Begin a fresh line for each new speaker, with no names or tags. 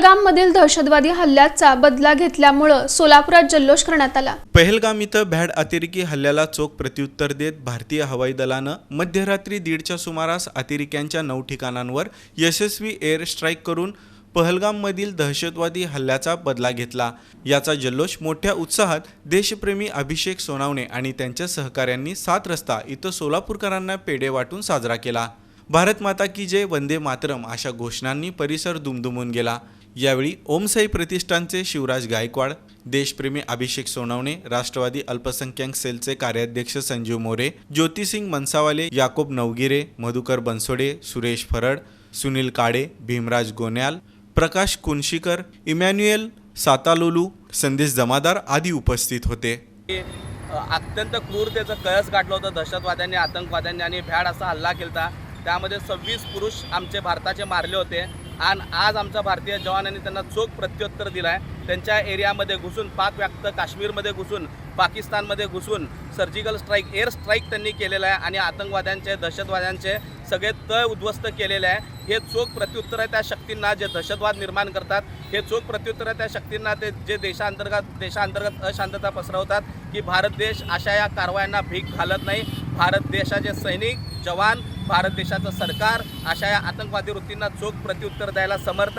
पहलगाममधील दहशतवादी हल्ल्याचा बदला घेतल्यामुळं सोलापुरात जल्लोष करण्यात आला.
पहलगाम इथं भॅड अतिरेकी हल्ल्याला चोख प्रत्युत्तर देत भारतीय हवाई दलानं मध्यरात्री दीडच्या सुमारास अतिरेक्यांच्या नऊ ठिकाणांवर यशस्वी एअर स्ट्राईक करून पहलगाममधील दहशतवादी हल्ल्याचा बदला घेतला. याचा जल्लोष मोठ्या उत्साहात देशप्रेमी अभिषेक सोनावणे आणि त्यांच्या सहकाऱ्यांनी सात रस्ता इथं सोलापूरकरांना पेढे वाटून साजरा केला. भारत माता की जय वंदे मातरम अशा घोषणांनी परिसर दुमदुमून गेला. यावेळी ओमसाई प्रतिष्ठानचे शिवराज गायकवाड देशप्रेमी अभिषेक सोनवणे राष्ट्रवादी अल्पसंख्याक सेलचे कार्याध्यक्ष संजीव मोरे ज्योतिसिंग मनसावाले याकोब नवगिरे मधुकर बनसोडे सुरेश फरड सुनील काळे भीमराज गोन्याल प्रकाश कुंशीकर इमॅन्युएल सातालोलू संदेश जमादार आदी उपस्थित होते.
अत्यंत क्रूरतेचं कळस गाठलं होतं दहशतवाद्यांनी आतंकवाद्यांनी आणि भ्याड असा हल्ला केला त्यामध्ये सव्वीस पुरुष आमचे भारताचे मारले होते. आणि आज आमचा भारतीय जवानांनी त्यांना चोख प्रत्युत्तर दिलं आहे त्यांच्या एरियामध्ये घुसून पाक व्याप्त काश्मीरमध्ये घुसून पाकिस्तानमध्ये घुसून सर्जिकल स्ट्राईक एअर स्ट्राईक त्यांनी केलेलं आहे आणि आतंकवाद्यांचे दहशतवाद्यांचे सगळे तळ उद्ध्वस्त केलेले आहे. हे चोख प्रत्युत्तर आहे त्या शक्तींना जे दहशतवाद निर्माण करतात. हे चोख प्रत्युत्तर आहे त्या शक्तींना ते जे देशांतर्गत देशांतर्गत अशांतता पसरवतात की भारत देश अशा या कारवायांना भीक घालत नाही. भारत देशाचे सैनिक जवान भारत देशाचं सरकार अशा या आतंकवादी वृत्तींना चोख प्रत्युत्तर द्यायला समर्थ आहे.